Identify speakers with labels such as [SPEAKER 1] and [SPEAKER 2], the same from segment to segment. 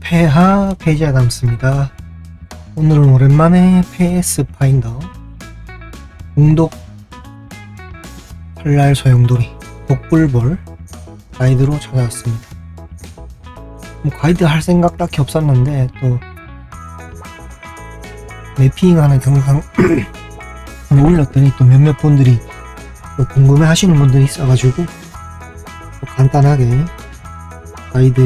[SPEAKER 1] 폐하 페이지가 남습니다. 오늘은 오랜만에 PS 파인더 공독 칼날 소용돌이 독불볼 가이드로 찾아왔습니다. 뭐 가이드 할 생각 딱히 없었는데 또 매핑하는 영상 올렸더니 또 몇몇 분들이 또 궁금해 하시는 분들이 있어가지고 또 간단하게 가이드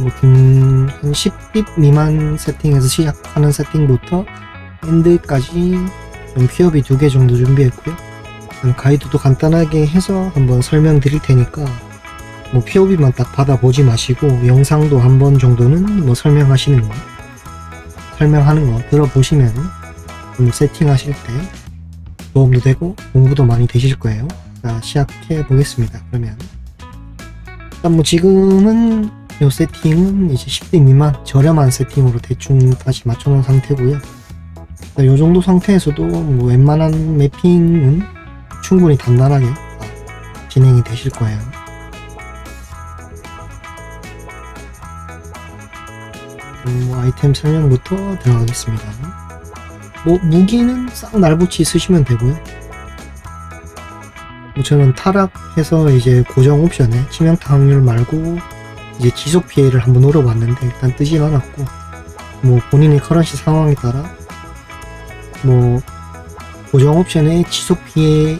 [SPEAKER 1] 뭐한 10빗 미만 세팅에서 시작하는 세팅부터 좀 피업이 두 개 정도 준비했고요. 가이드도 간단하게 해서 한번 설명드릴 테니까 뭐 POV만 딱 받아보지 마시고 영상도 한 번 정도는 뭐 설명하시는 거 설명하는 거 들어보시면 뭐 세팅하실 때 도움도 되고 공부도 많이 되실 거예요. 자 시작해 보겠습니다. 그러면 일단 뭐 지금은 요 세팅은 이제 10대 미만 저렴한 세팅으로 대충 다시 맞춰놓은 상태고요. 자, 요 정도 상태에서도 뭐 웬만한 매핑은 충분히 단단하게 다 진행이 되실 거예요. 음, 뭐 아이템 설명부터 들어가겠습니다. 뭐 무기는 싹 날붙이 쓰시면 되고요. 뭐 저는 타락해서 이제 고정 옵션에 치명타 확률 말고 이제 지속 피해를 한번 노려봤는데 일단 뜨진 않았고 뭐 본인의 커런시 상황에 따라 뭐 고정 옵션에 지속 피해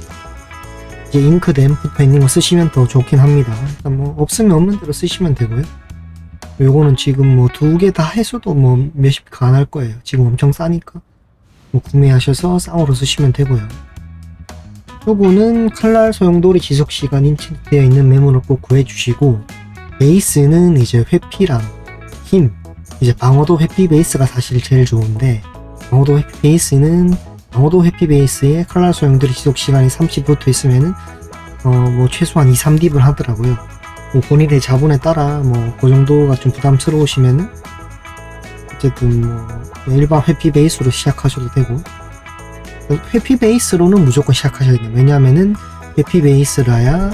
[SPEAKER 1] 이제 잉크댐 붙어 있는 거 쓰시면 더 좋긴 합니다. 일단 뭐 없으면 없는 대로 쓰시면 되고요. 요거는 지금 뭐 두 개 다 해서도 뭐 몇십 가능할 거예요. 지금 엄청 싸니까 뭐 구매하셔서 쌍으로 쓰시면 되고요. 요거는 칼날 소용돌이 지속 시간 인치되어 있는 메모를 꼭 구해주시고 베이스는 이제 회피랑 힘 이제 방어도 회피 베이스가 사실 제일 좋은데 방어도 회피 베이스는 방어도 회피 베이스에 칼날 소용돌이 지속 시간이 30 붙어 있으면은 어뭐 최소한 2, 3딥을 하더라고요. 뭐 본인의 자본에 따라 뭐 그 정도가 좀 부담스러우시면은 어쨌든 뭐 일반 회피 베이스로 시작하셔도 되고 회피 베이스로는 무조건 시작하셔야 돼요. 왜냐하면은 회피 베이스라야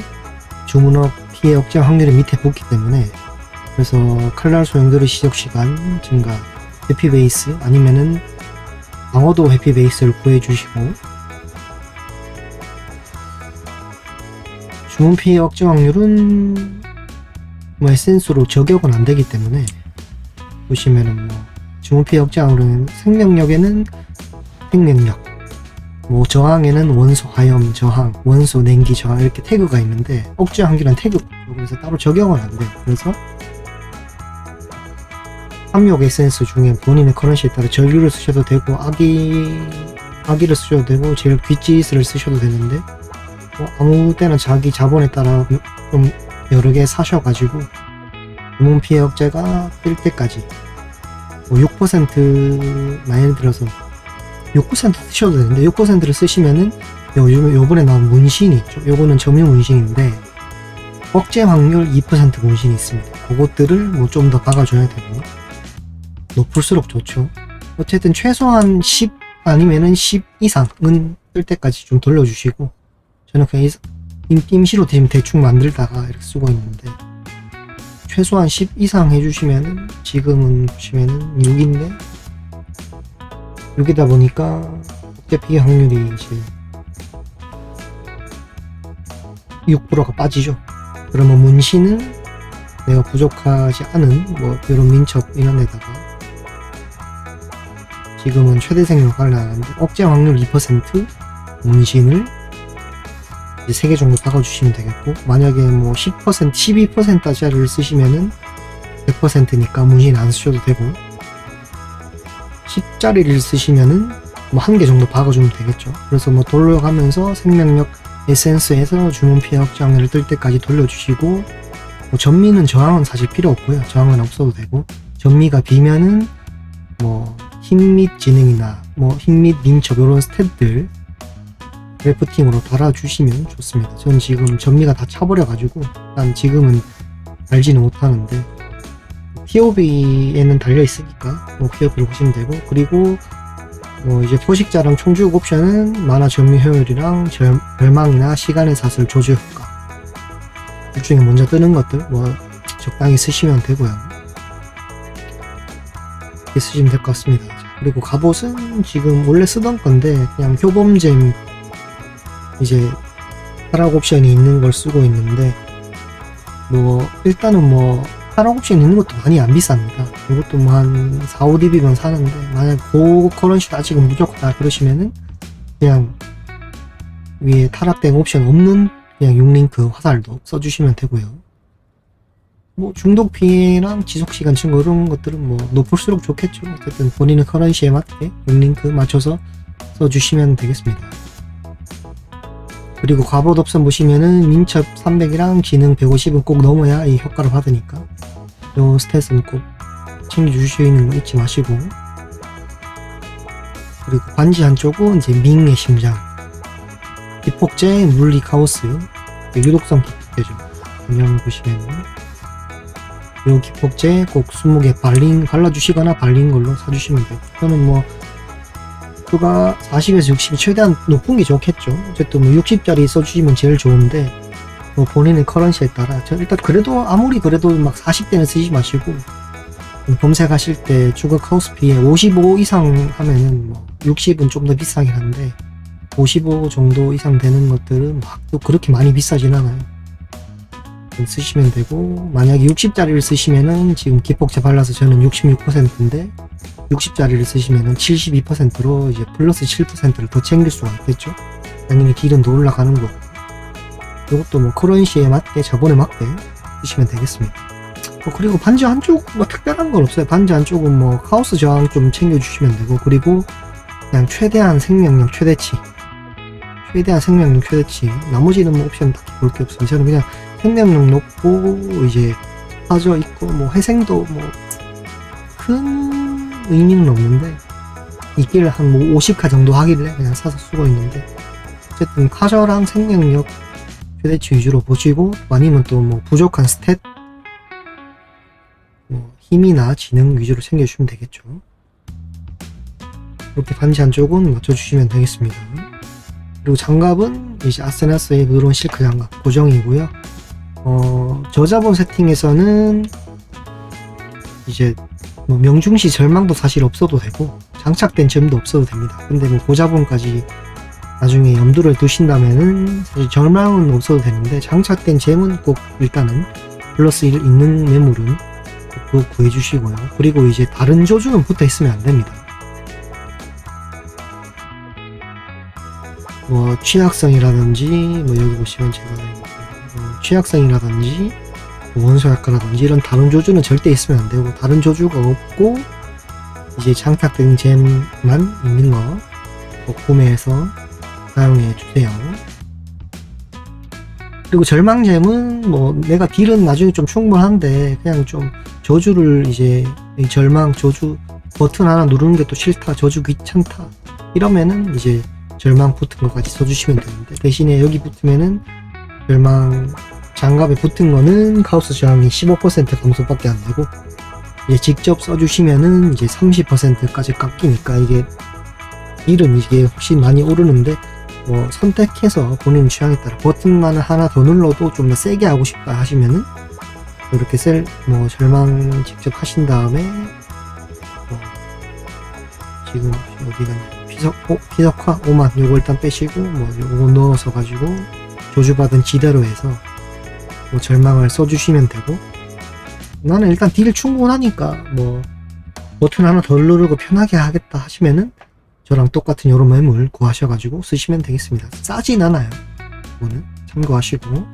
[SPEAKER 1] 주문업 피해 억제 확률이 밑에 붙기 때문에. 그래서 칼날 소용돌이 시적 시간 증가 회피 베이스 아니면은 방어도 회피 베이스를 구해주시고. 주문 피해 억제 확률은 뭐 에센스로 저격은 안 되기 때문에. 보시면은 뭐 주문 피해 억제 확률은 생명력에는 생명력 뭐 저항에는 원소 화염 저항, 원소 냉기 저항 이렇게 태그가 있는데 억제 한기란 태그 그래서 따로 적용은 안 돼요. 그래서 함욕 에센스 중에 본인의 커런시에 따라 전류를 쓰셔도 되고 아기 아기를 쓰셔도 되고 제일 귀찌스를 쓰셔도 되는데 뭐 아무 때나 자기 자본에 따라 좀 여러 개 사셔가지고 몸 피해 억제가 뜰 때까지 뭐 6% 많이 들어서 6% 쓰셔도 되는데 6%를 쓰시면은 요즘 요번에 나온 문신이 있죠. 요거는 점유 문신인데 억제 확률 2% 문신이 있습니다. 그것들을 뭐 좀 더 박아줘야 되고 높을수록 좋죠. 어쨌든 최소한 10 아니면은 10 이상은 뜰 때까지 좀 돌려주시고 저는 그냥 임- 임시로 지금 대충 만들다가 이렇게 쓰고 있는데 최소한 10 이상 해주시면은 지금은 보시면은 6인데 6이다 보니까 국제 피해 확률이 이제 6%가 빠지죠. 그러면 문신은 내가 부족하지 않은 뭐 이런 민첩 이런 데다가 지금은 최대 생명을 나가는데 억제 확률 2% 문신을 이제 3개 정도 박아주시면 되겠고 만약에 뭐 10% 12%짜리를 쓰시면은 100%니까 문신 안 쓰셔도 되고 10짜리를 쓰시면은 뭐 한 개 정도 박아주면 되겠죠. 그래서 뭐 돌려가면서 생명력 에센스에서 주문 피해 확장을 뜰 때까지 돌려주시고 뭐 전미는 저항은 사실 필요 없고요. 저항은 없어도 되고 전미가 비면은 뭐 힘 및 지능이나 뭐 힘 및 민첩 이런 스탯들 래프팅으로 달아주시면 좋습니다. 전 지금 전미가 다 차버려가지고 난 지금은 알지는 못하는데 POB에는 달려 있으니까 뭐 POB를 보시면 되고 그리고 뭐 이제 포식자랑 총주역 옵션은 만화 전미 효율이랑 절- 절망이나 시간의 사슬 조절 효과 둘 중에 먼저 뜨는 것들 뭐 적당히 쓰시면 되고요. 이렇게 쓰시면 될 것 같습니다. 자, 그리고 갑옷은 지금 원래 쓰던 건데 그냥 효범잼 이제 하락 옵션이 있는 걸 쓰고 있는데 뭐 일단은 뭐 하락 옵션 있는 것도 많이 안 비쌉니다. 이것도 뭐 한 4, 5db면 사는데 만약 고급 커런시도 아직은 무조건 그러시면은 그냥 위에 타락된 옵션 없는 그냥 6링크 화살도 써주시면 되고요. 뭐 중독 피해랑 지속 시간 증가 이런 것들은 뭐 높을수록 좋겠죠. 어쨌든 본인의 커런시에 맞게 6링크 맞춰서 써주시면 되겠습니다. 그리고 갑옷 옵션 보시면은 민첩 300이랑 기능 150은 꼭 넘어야 이 효과를 받으니까 요 스탯은 꼭 챙겨주시는 거 잊지 마시고. 그리고 반지 한쪽은 이제 밍의 심장 기폭제 물리 카오스 유독성 기폭제죠 안녕 보시면 요. 기폭제 꼭 20개 발린 발라주시거나 발린 걸로 사주시면 돼요. 저는 뭐 그가 40에서 60이 최대한 높은 게 좋겠죠 어쨌든 뭐 60짜리 써주시면 제일 좋은데 뭐 본인의 커런시에 따라 저 일단 그래도 아무리 그래도 막 40대는 쓰지 마시고 검색하실 때 주거 카우스피에 55 이상 하면은 뭐 60은 좀 더 비싸긴 한데 55 정도 이상 되는 것들은 막 또 그렇게 많이 비싸진 않아요. 좀 쓰시면 되고 만약에 60짜리를 쓰시면은 지금 기폭제 발라서 저는 66%인데 60짜리를 쓰시면은 72%로 이제 플러스 7%를 더 챙길 수가 있겠죠. 당연히 딜은 더 올라가는 거고 이것도 뭐 커런시에 맞게 자본에 맞게 쓰시면 되겠습니다. 뭐 그리고 반지 한쪽 뭐 특별한 건 없어요. 반지 한쪽은 뭐 카오스 저항 좀 챙겨주시면 되고 그리고 그냥 최대한 생명력 최대치 최대한 생명력 최대치 나머지는 뭐 옵션 딱히 볼 게 없어요. 저는 그냥 생명력 높고 이제 빠져 있고 뭐 회생도 뭐큰 의미는 없는데 이길 한 뭐 50카 정도 하길래 그냥 사서 쓰고 있는데 어쨌든 카저랑 생명력 최대치 위주로 보시고 아니면 또 뭐 부족한 스탯 뭐 힘이나 지능 위주로 챙겨주시면 되겠죠. 이렇게 반지 한쪽은 맞춰주시면 되겠습니다. 그리고 장갑은 이제 아세나스의 그런 실크 장갑 고정이고요. 어, 저자본 세팅에서는 이제 뭐 명중시 절망도 사실 없어도 되고 장착된 점도 없어도 됩니다. 근데 뭐 고자본까지 나중에 염두를 두신다면은 사실 절망은 없어도 되는데 장착된 잼은 꼭 일단은 플러스 1 있는 매물은 꼭 구해주시고요. 그리고 이제 다른 조주는 붙어 있으면 안 됩니다. 뭐 취약성이라든지 뭐 여기 보시면 제가 뭐 취약성이라든지 뭐 원소 약화라든지 이런 다른 조주는 절대 있으면 안 되고 다른 조주가 없고 이제 장착된 잼만 있는 거꼭 구매해서 사용해 주세요. 그리고 절망잼은 뭐 내가 딜은 나중에 좀 충분한데 그냥 좀 저주를 이제 이 절망 저주 버튼 하나 누르는 게 또 싫다 저주 귀찮다 이러면은 이제 절망 붙은 것까지 써주시면 되는데 대신에 여기 붙으면은 절망 장갑에 붙은 거는 카우스 저항이 15% 감소밖에 안 되고 이제 직접 써주시면은 이제 30%까지 깎이니까 이게 딜은 이게 훨씬 많이 오르는데 뭐 선택해서 본인 취향에 따라 버튼만을 하나 더 눌러도 좀 더 세게 하고 싶다 하시면은 이렇게 셀 뭐 절망 직접 하신 다음에 뭐 지금 갔냐 피석 어, 피석화 5만 요거 일단 빼시고 뭐 요거 넣어서 가지고 조주받은 지대로 해서 뭐 절망을 써주시면 되고 나는 일단 딜 충분하니까 뭐 버튼 하나 더 누르고 편하게 하겠다 하시면은 저랑 똑같은 요런 매물 구하셔가지고 쓰시면 되겠습니다. 싸진 않아요. 이거는 참고하시고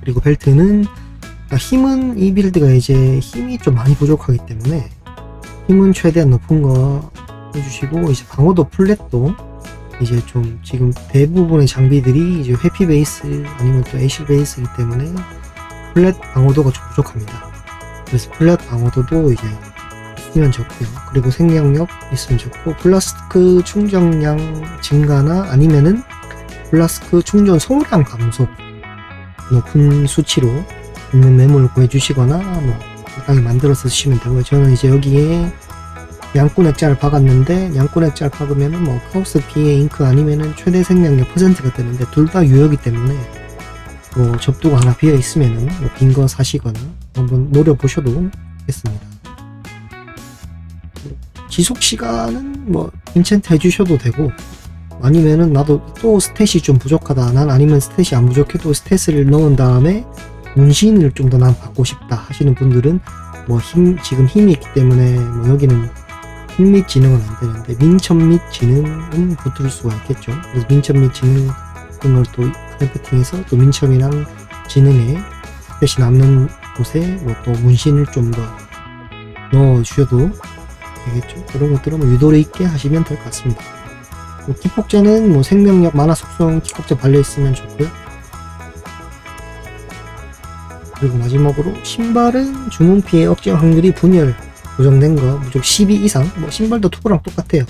[SPEAKER 1] 그리고 벨트는 그러니까 힘은 이 빌드가 이제 힘이 좀 많이 부족하기 때문에 힘은 최대한 높은 거 해주시고 이제 방어도 플랫도 이제 좀 지금 대부분의 장비들이 이제 회피 베이스 아니면 또 애쉬 베이스이기 때문에 플랫 방어도가 좀 부족합니다. 그래서 플랫 방어도도 이제 있으면 좋고요. 그리고 생명력 있으면 좋고 플라스크 충전량 증가나 아니면은 플라스크 충전 소량 감소 높은 수치로 있는 매물을 구해주시거나 뭐 적당히 만들어서 쓰시면 되고요. 저는 이제 여기에 양꾼 액자를 박았는데 양꾼 액자를 박으면은 뭐 카우스 피해 잉크 아니면은 최대 생명력 퍼센트가 되는데 둘 다 유효이기 때문에 뭐 접두가 하나 비어 있으면은 뭐 빈 거 사시거나 한번 노려 보셔도 좋겠습니다. 지속 시간은 뭐 인챈트 해주셔도 되고 아니면은 나도 또 스탯이 좀 부족하다 난 아니면 스탯이 안 부족해도 스탯을 넣은 다음에 문신을 좀 더 난 받고 싶다 하시는 분들은 뭐 힘 지금 힘이 있기 때문에 뭐 여기는 힘및 지능은 안 되는데 민첩 및 지능은 붙을 수가 있겠죠. 그래서 민첩 및 지능 등을 또 크래프팅해서 또 민첩이랑 지능에 스탯이 남는 곳에 뭐 또 문신을 좀 더 넣어 주셔도 되겠죠. 그런 것들은 뭐 유도리 있게 하시면 될 것 같습니다. 뭐 기폭제는 뭐 생명력 만화 속성 기폭제 발려 있으면 좋고요. 그리고 마지막으로 신발은 주문 피해 억제 확률이 분열 고정된 거 무조건 12 이상 뭐 신발도 투구랑 똑같아요.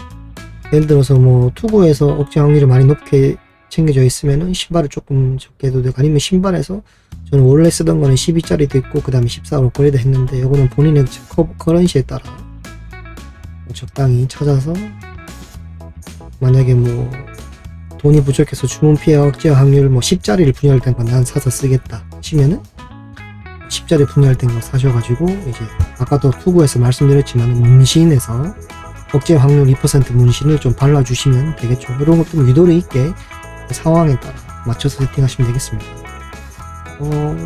[SPEAKER 1] 예를 들어서 뭐 투구에서 억제 확률이 많이 높게 챙겨져 있으면은 신발을 조금 적게 해도 되고 아니면 신발에서 저는 원래 쓰던 거는 12짜리도 있고 그 다음에 14로 업그레이드 했는데 이거는 본인의 커, 커런시에 따라 뭐 적당히 찾아서 만약에 뭐 돈이 부족해서 주문 피해 억제 확률 뭐 10짜리를 분열된 건난 사서 쓰겠다 하시면은 10짜리 분열된 거 사셔가지고 이제 아까도 투구에서 말씀드렸지만 문신에서 억제 확률 2% 문신을 좀 발라주시면 되겠죠. 이런 것도 유도리 있게 상황에 따라 맞춰서 세팅하시면 되겠습니다. 어,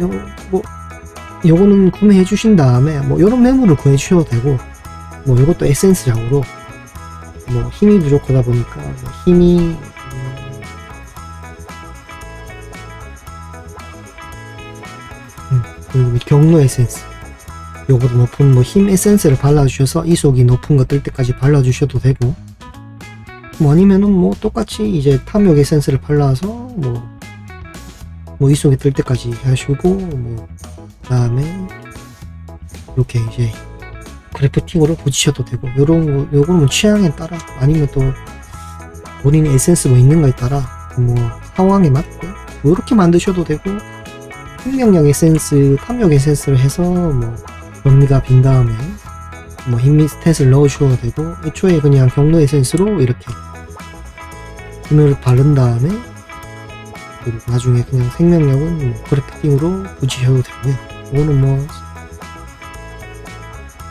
[SPEAKER 1] 요, 뭐, 요거는 구매해 주신 다음에 뭐 요런 메모를 구해 주셔도 되고 뭐 요것도 에센스적으로 뭐 힘이 부족하다 보니까 뭐 힘이 경로 에센스. 요거도 높은 뭐 힘 에센스를 발라주셔서 이속이 높은 거 뜰 때까지 발라주셔도 되고 뭐 아니면은 뭐 똑같이 이제 탐욕 에센스를 발라서 뭐, 뭐 이속이 뜰 때까지 하시고 뭐 그다음에 이렇게 이제 그래프팅으로 붙이셔도 되고 요런 거 요거는 뭐 취향에 따라 아니면 또 본인 에센스 뭐 있는 거에 따라 뭐 상황에 맞게 요렇게 만드셔도 되고 생명력 에센스 탐욕 에센스를 해서 뭐 변미가 빈 다음에 뭐 힘미 스탯을 넣으셔도 되고 애초에 그냥 경로 에센스로 이렇게 힘을 바른 다음에 그리고 나중에 그냥 생명력은 뭐 그래프팅으로 붙이셔도 되고요. 이거는 뭐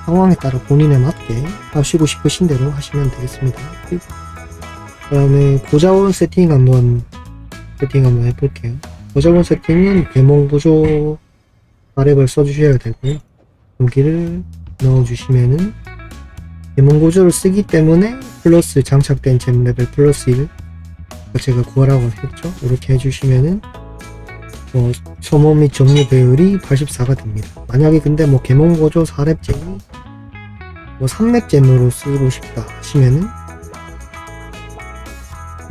[SPEAKER 1] 상황에 따라 본인에 맞게 하시고 싶으신 대로 하시면 되겠습니다. 그 다음에 고자원 세팅 한번 세팅 한번 해볼게요 고자원 세팅은 계몽 보조 아랩을 써주셔야 되고요. 여기를 넣어주시면은 계몽 보조를 쓰기 때문에 플러스 장착된 잼 레벨 플러스 1 제가 구하라고 했죠. 이렇게 해주시면은 뭐 소모 및 점유 배율이 84가 됩니다. 만약에 근데 뭐 계몽 보조 4렙잼이 뭐 3렙잼으로 쓰고 싶다 하시면은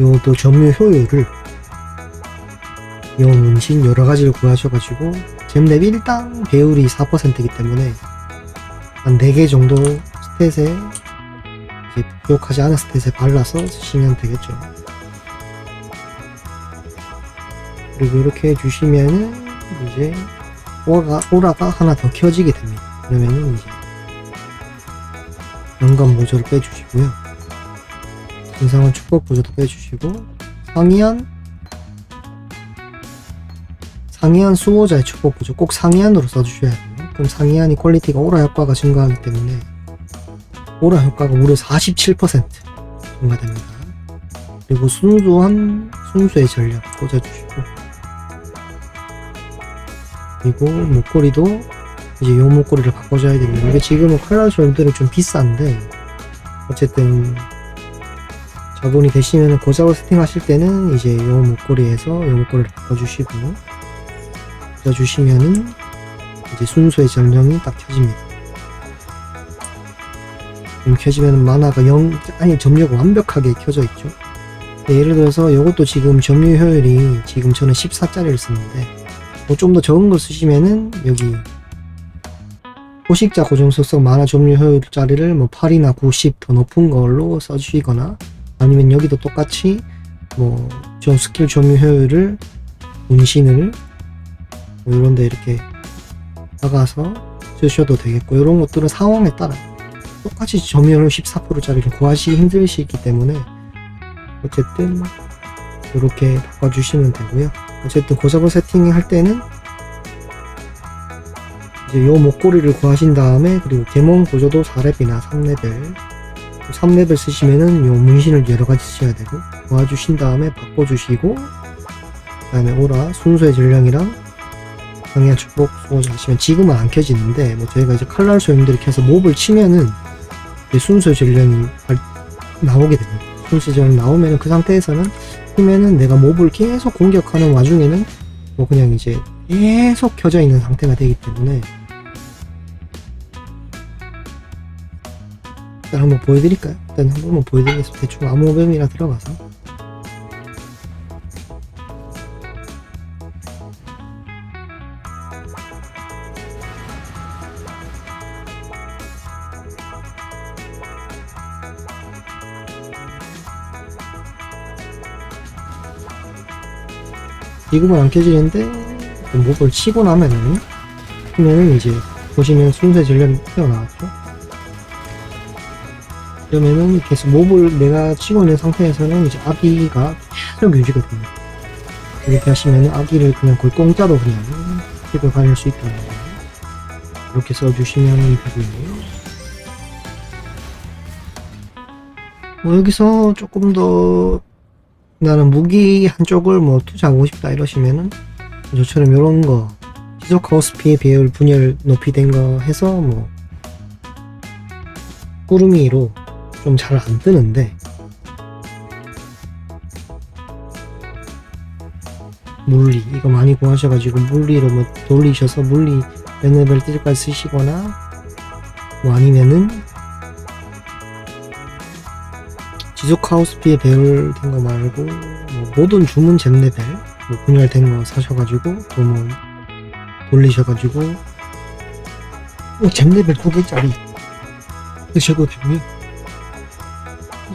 [SPEAKER 1] 요또 점유 효율을 요 문신 여러 가지를 구하셔가지고 잼랩 일당 배율이 4%이기 때문에 한 4개 정도 스탯에 이제 부족하지 않은 스탯에 발라서 쓰시면 되겠죠. 그리고 이렇게 해주시면은 이제 오라가, 오라가 하나 더 켜지게 됩니다. 그러면은 이제 연관 모조를 빼주시고요. 진상은 축복 보조도 빼주시고 상이한 상이한 수호자의 축복 보조 꼭 상이한으로 써주셔야 돼요. 그럼 상이한이 퀄리티가 오라 효과가 증가하기 때문에 오라 효과가 무려 47% 증가됩니다. 그리고 순수한 순수의 전력 꽂아주시고 그리고 목걸이도 이제 요 목걸이를 바꿔줘야 됩니다. 이게 지금은 컬러 절들은 좀 비싼데 어쨌든 저분이 되시면 고작을 세팅하실 때는 이제 요 목걸이에서 요 목걸이를 바꿔주시고 꽂아주시면은 이제 순수의 전령이 딱 켜집니다. 그럼 켜지면 만화가 0, 아니 점유가 완벽하게 켜져 있죠. 네, 예를 들어서 이것도 지금 점유 효율이 지금 저는 14짜리를 쓰는데 뭐 좀 더 적은 거 쓰시면은 여기 포식자 고정 속성 만화 점유 효율짜리를 뭐 8이나 90 더 높은 걸로 써주시거나 아니면 여기도 똑같이 뭐 저 스킬 점유 효율을 문신을 뭐 이런 데 이렇게 나가서 쓰셔도 되겠고 이런 것들은 상황에 따라 똑같이 점유율 14%짜리를 구하기 힘드시기 때문에 어쨌든 이렇게 바꿔주시면 되고요. 어쨌든 고작을 세팅할 때는 이제 요 목걸이를 구하신 다음에 그리고 개몽 보조도 4렙이나 3레벨 3레벨 쓰시면은 요 문신을 여러 가지 쓰셔야 되고 구해주신 다음에 바꿔주시고 그 다음에 오라 순수의 전령이랑 강한 축복 수호자 하시면 지금은 안 켜지는데 뭐 저희가 이제 칼날 소용들이 켜서 몹을 치면은 전령이 발- 나오게 됩니다. 순수의 전령 나오면은 그 상태에서는 치면은 내가 몹을 계속 공격하는 와중에는 뭐 그냥 이제 계속 켜져 있는 상태가 되기 때문에 일단 한번 보여드릴까요? 일단 한 번만 보여드리겠습니다. 대충 암호뱀이라 들어가서 지금은 안 켜지는데 그 목을 치고 나면은 그러면은 이제 보시면 순세 전령이 튀어나왔죠. 그러면은 계속 몹을 내가 치고 있는 상태에서는 이제 아기가 계속 유지가 됩니다. 이렇게 하시면 아기를 그냥 거의 공짜로 그냥 치고 다닐 수 있다는 거예요. 이렇게 써주시면 되고요 뭐 여기서 조금 더 나는 무기 한쪽을 뭐 투자하고 싶다 이러시면은 저처럼 요런 거 지속 피해 배율 분열 높이 된 거 해서 뭐 꾸루미로 좀 잘 안 뜨는데 물리 이거 많이 구하셔가지고 물리로 뭐 돌리셔서 물리 몇 레벨 때까지 쓰시거나 뭐 아니면은 지속 하우스 피해 배율 된거 말고 뭐 모든 주문 잼 레벨 뭐 분열된 거 사셔가지고 또뭐 돌리셔가지고 잼 레벨 두 개짜리 드셔도 되고요.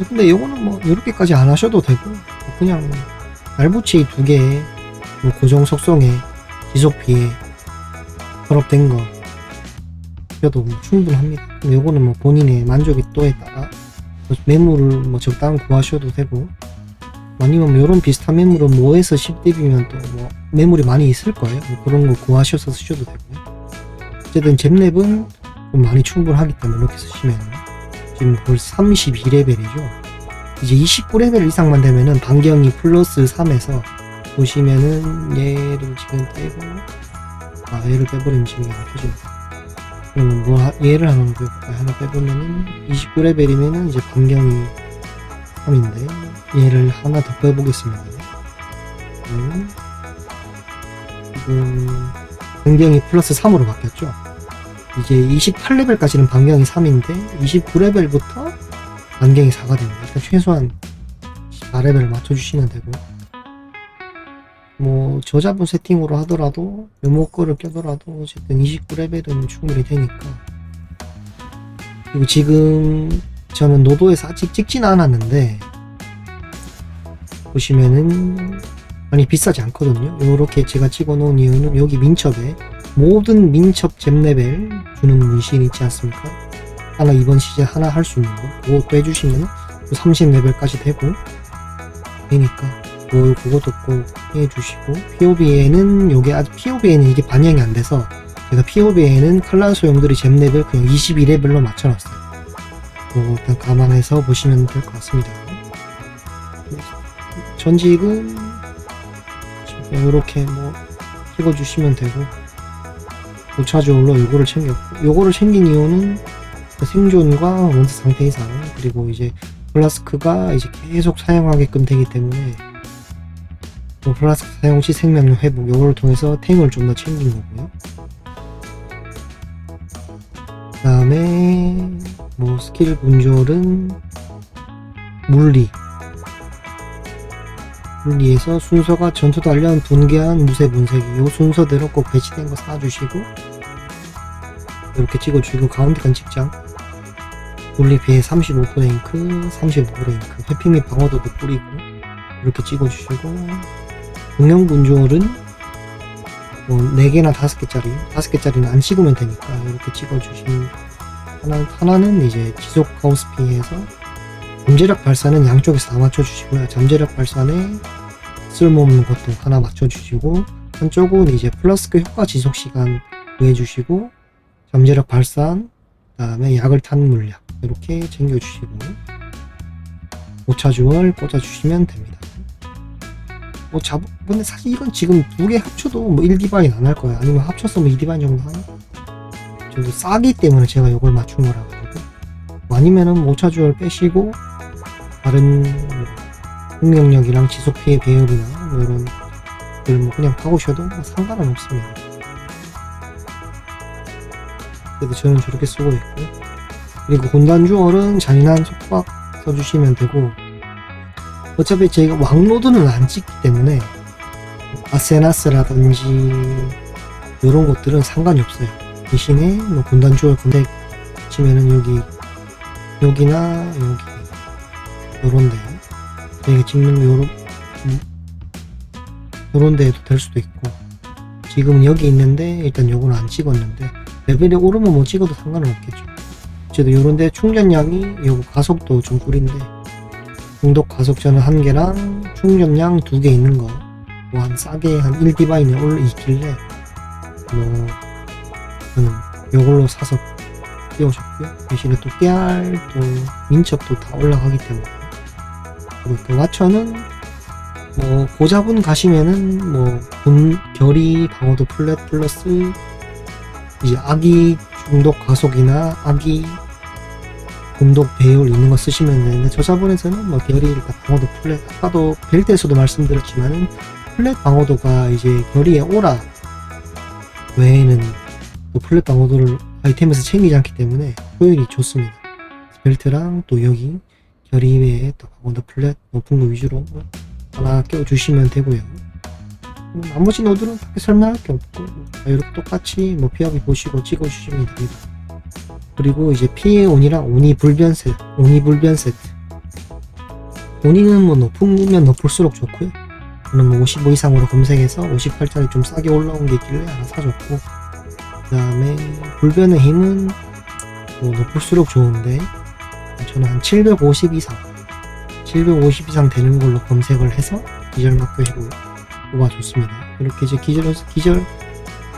[SPEAKER 1] 근데 이거는 뭐 이렇게까지 안 하셔도 되고 뭐 그냥 알부치 두 개에 뭐 고정 속성에 지속 피해 결합된 거뭐 충분합니다. 요거는 뭐 본인의 만족도에 따라 뭐 매물을 뭐 적당 구하셔도 되고 아니면 뭐 이런 비슷한 매물은 5에서 10렙이면 또 뭐 매물이 많이 있을 거예요. 뭐 그런 거 구하셔서 쓰셔도 되고요. 어쨌든 잼랩은 좀 많이 충분하기 때문에 이렇게 쓰시면 지금 벌써 32레벨이죠. 이제 29레벨 이상만 되면은 반경이 플러스 3에서 보시면은 얘를 지금 빼고 아 얘를 빼버리면 지금 안 켜집니다 그러면 뭐 하- 얘를 하나 빼볼까요? 하나 빼보면은 29레벨이면은 이제 반경이 3인데 얘를 하나 더 빼보겠습니다. 음, 반경이 플러스 3으로 바뀌었죠. 이제 28레벨까지는 반경이 3인데 29레벨부터 반경이 4가 됩니다. 그러니까 최소한 4레벨을 맞춰주시면 되고 뭐 저자분 세팅으로 하더라도 메모 거를 껴더라도 어쨌든 29레벨은 충분히 되니까. 그리고 지금 저는 노도에서 아직 찍진 않았는데 보시면은 많이 비싸지 않거든요. 요렇게 제가 찍어 놓은 이유는 여기 민첩에 모든 민첩 잼 레벨 주는 문신이 있지 않습니까? 하나 이번 시즌 하나 할 수 있는 거. 그것도 해주시면 30레벨까지 되고 되니까 뭐 그것도 꼭 해주시고 POB에는 요게 아직 POB에는 이게 반영이 안 돼서 제가 POB에는 칼날 소용들이 잼 레벨 그냥 22레벨로 맞춰놨어요. 뭐 일단 감안해서 보시면 될 것 같습니다. 전직은 이렇게 뭐 찍어주시면 되고 고차저울로 요거를 챙겼고 요거를 챙긴 이유는 그 생존과 원스 상태 이상 그리고 이제 플라스크가 이제 계속 사용하게끔 되기 때문에 뭐 플라스크 사용 시 생명력 회복 요거를 통해서 탱을 좀 더 챙긴 거고요. 그 다음에 뭐 스킬 분절은 물리. 물리에서 순서가 전투 단련 분개한 무쇠 분쇄기. 요 순서대로 꼭 배치된 거 쌓아주시고 이렇게 찍어주고 가운데 건 찍장. 물리 피해 35% 랭크 35% 랭크. 회피 및 방어도도 뿌리고 이렇게 찍어주시고 공룡 분졸은 뭐 4개나 5개짜리 5개짜리는 안 찍으면 되니까 이렇게 찍어주신 하나, 하나는 이제 지속 하우스 피해에서 잠재력 발사는 양쪽에서 다 맞춰주시고요 잠재력 발산에 쓸모없는 것도 하나 맞춰주시고 한쪽은 이제 플라스크 효과 지속 시간 구해주시고 잠재력 발산, 그 다음에 약을 탄 물약 이렇게 챙겨주시고 오차주얼 꽂아주시면 됩니다. 뭐 잡, 근데 사실 이건 지금 두 개 합쳐도 뭐 1디바인 안 할 거예요. 아니면 합쳐서 뭐 2디바인 정도 하나? 저도 싸기 때문에 제가 이걸 맞춘 거라 가지고 뭐 아니면은 뭐 오차주얼 빼시고 다른 뭐 생명력이랑 지속 피해 배율이나 뭐 이런 것들 뭐 그냥 바꾸셔도 뭐 상관은 없습니다. 그래도 저는 저렇게 쓰고 있고 그리고 공단주얼은 잔인한 속박 써주시면 되고 어차피 저희가 왕로드는 안 찍기 때문에 아세나스라든지 이런 것들은 상관이 없어요. 대신에 뭐 군단 주얼 군대 치면은 여기 여기나 여기 요런데 저희가 찍는 요런 음, 요런 데에도 될 수도 있고 지금은 여기 있는데 일단 요건 안 찍었는데 레벨이 오르면 뭐 찍어도 상관은 없겠죠. 저도 요런데 충전량이 요거 가속도 좀 꿀인데 중독 가속전은 한 개랑 충전량 두 개 있는 거, 뭐 한 싸게 한 1디바인에 올라 있길래, 뭐, 저는 요걸로 사서 띄워줬고요. 대신에 또 깨알, 또 민첩도 다 올라가기 때문에. 그리고 또 와처는, 뭐, 고자분 가시면은, 뭐, 분, 결이 방어도 플랫 플러스, 이제 아기 중독 가속이나 아기 공독 배율 있는 거 쓰시면 되는데 저자본에서는 뭐 결이 일단 방어도 플랫 아까도 벨트에서도 말씀드렸지만은 플랫 방어도가 이제 결의의 오라 외에는 또 플랫 방어도를 아이템에서 챙기지 않기 때문에 효율이 좋습니다. 벨트랑 또 여기 결의 외에 또 방어도 플랫 높은 거 위주로 하나 껴주시면 되고요. 음, 나머지 노드는 딱히 설명할 게 없고 이렇게 똑같이 뭐 피하기 보시고 찍어주시면 됩니다. 그리고 이제 피해 온이랑 온이 불변 세트, 온이 불변 세트. 온이는 뭐 높으면 높을수록 좋고요. 저는 뭐 55 이상으로 검색해서 58짜리 좀 싸게 올라온 게 있길래 하나 사줬고, 그 다음에 불변의 힘은 뭐 높을수록 좋은데, 저는 한 750 이상, 750 이상 되는 걸로 검색을 해서 기절 맡겨주고 뽑아줬습니다. 이렇게 이제 기절, 기절,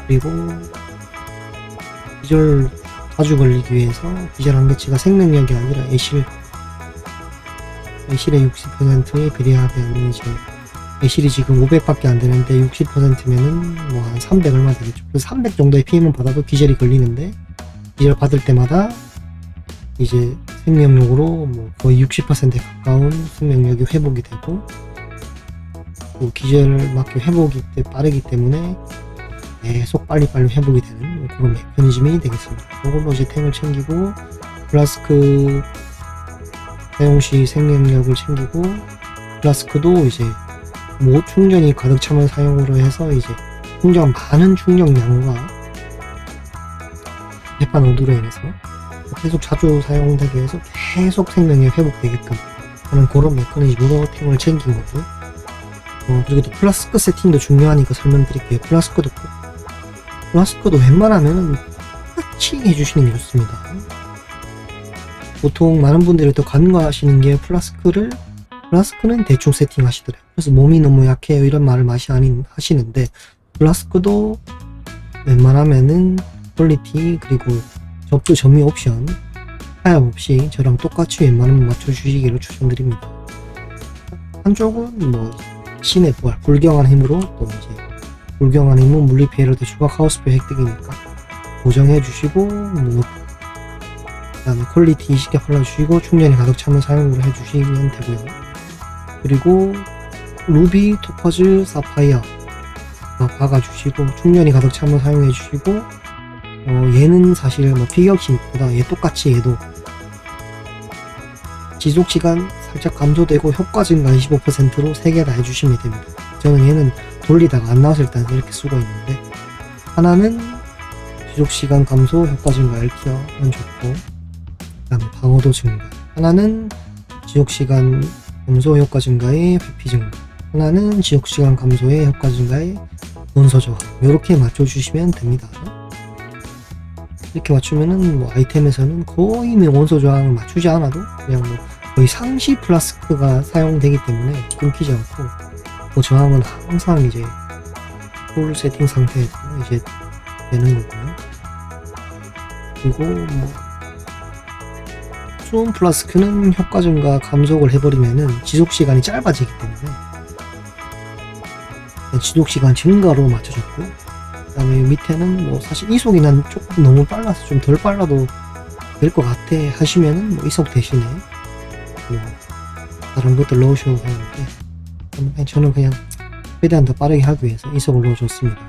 [SPEAKER 1] 그리고 기절 자주 걸리기 위해서 기절 한계치가 생명력이 아니라 애실 애실의 60%에 비례하는 이제 애실이 지금 500밖에 안 되는데 60%면은 뭐 한 300 얼마 되겠죠. 그래서 300 정도의 피해만 받아도 기절이 걸리는데 기절 받을 때마다 이제 생명력으로 뭐 거의 60%에 가까운 생명력이 회복이 되고 또 기절 맞게 회복이 때 빠르기 때문에 계속 빨리빨리 회복이 되는 그런 메커니즘이 되겠습니다. 이걸로 이제 탱을 챙기고 플라스크 사용 시 생명력을 챙기고 플라스크도 이제 모 충전이 가득 차면 사용으로 해서 이제 충전 많은 충전량과 대판 오드로 인해서 계속 자주 사용되게 해서 계속 생명이 회복되게끔 하는 그런 메커니즘으로 탱을 챙긴 거고요. 어, 그리고 또 플라스크 세팅도 중요하니까 설명드릴게요. 플라스크도 꼭 플라스크도 웬만하면 똑같이 해주시는 게 좋습니다. 보통 많은 분들이 또 간과하시는 게 플라스크를 플라스크는 대충 세팅하시더래요. 그래서 몸이 너무 약해요 이런 말을 많이 아닌 하시는데 플라스크도 웬만하면은 퀄리티 그리고 접수 점유 옵션 타협 없이 저랑 똑같이 웬만하면 맞춰주시기를 추천드립니다. 한쪽은 뭐 신의 부활, 불경한 힘으로 또 이제 불경한 힘은 물리 피해를 더 추가 카오스표 획득이니까 고정해 주시고 뭐 그다음에 퀄리티 20개 발라주시고 충전이 가득 차면 사용을 해주시면 되고요. 그리고 루비, 토퍼즈, 사파이어 박아주시고 충전이 가득 차면 사용해 주시고 어, 얘는 사실 뭐 피격심보다 얘 똑같이 얘도 지속 시간 살짝 감소되고 효과 증가 25%로 3개 다 해주시면 됩니다. 저는 얘는 돌리다가 안 나왔을 때 이렇게 쓰고 있는데 하나는 지속 시간 감소 효과 증가 LP어는 좋고 그다음에 방어도 증가. 하나는 지속 시간 감소 효과 증가의 회피 증가. 하나는 지속 시간 감소의 효과 증가의 원소 저하 이렇게 맞춰주시면 됩니다. 이렇게 맞추면은 뭐 아이템에서는 거의 뭐 원소 저항을 맞추지 않아도 그냥 뭐 거의 상시 플라스크가 사용되기 때문에 끊기지 않고 그 저항은 항상 이제 풀 세팅 상태에서 이제 되는 거고요. 그리고 뭐 수온 플라스크는 효과 증가 감속을 해버리면은 지속 시간이 짧아지기 때문에 지속 시간 증가로 맞춰줬고 그다음에 밑에는 뭐 사실 이속이 난 조금 너무 빨라서 좀 덜 빨라도 될 것 같아 하시면은 뭐 이속 대신에 뭐 다른 것들 넣으셔도 되는데 그냥 저는 그냥 최대한 더 빠르게 하기 위해서 이속을 넣어줬습니다.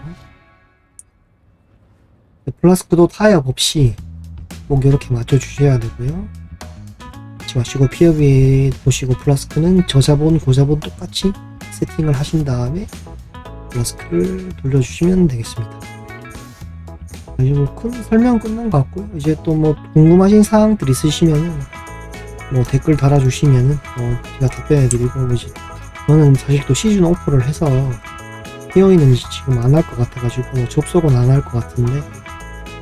[SPEAKER 1] 플라스크도 타협 없이 꼭 이렇게 맞춰주셔야 되고요. 마시고 피어비에 보시고 플라스크는 저자본, 고자본 똑같이 세팅을 하신 다음에 플라스크를 돌려주시면 되겠습니다. 이제 뭐큰 설명 끝난 것 같고요. 이제 또 뭐 궁금하신 사항들 있으시면은 뭐 댓글 달아주시면은 어 제가 답변해드리고 뭐 이제 저는 사실 또 시즌 오프를 해서 헤어있는 지금 안 할 것 같아가지고 접속은 안 할 것 같은데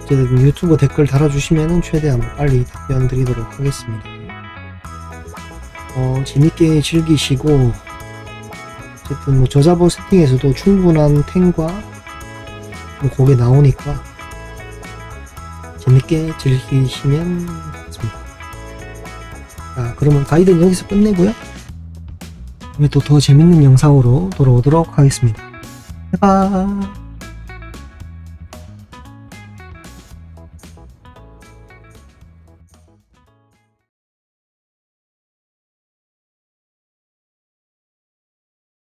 [SPEAKER 1] 어쨌든 유튜브 댓글 달아주시면은 최대한 빨리 답변 드리도록 하겠습니다. 어, 재밌게 즐기시고 어쨌든 뭐 저자본 세팅에서도 충분한 탱과 뭐 그게 나오니까 재밌게 즐기시면 되겠습니다. 자, 그러면 가이드는 여기서 끝내고요. 다음에 또 더 재밌는 영상으로 돌아오도록 하겠습니다.拜拜。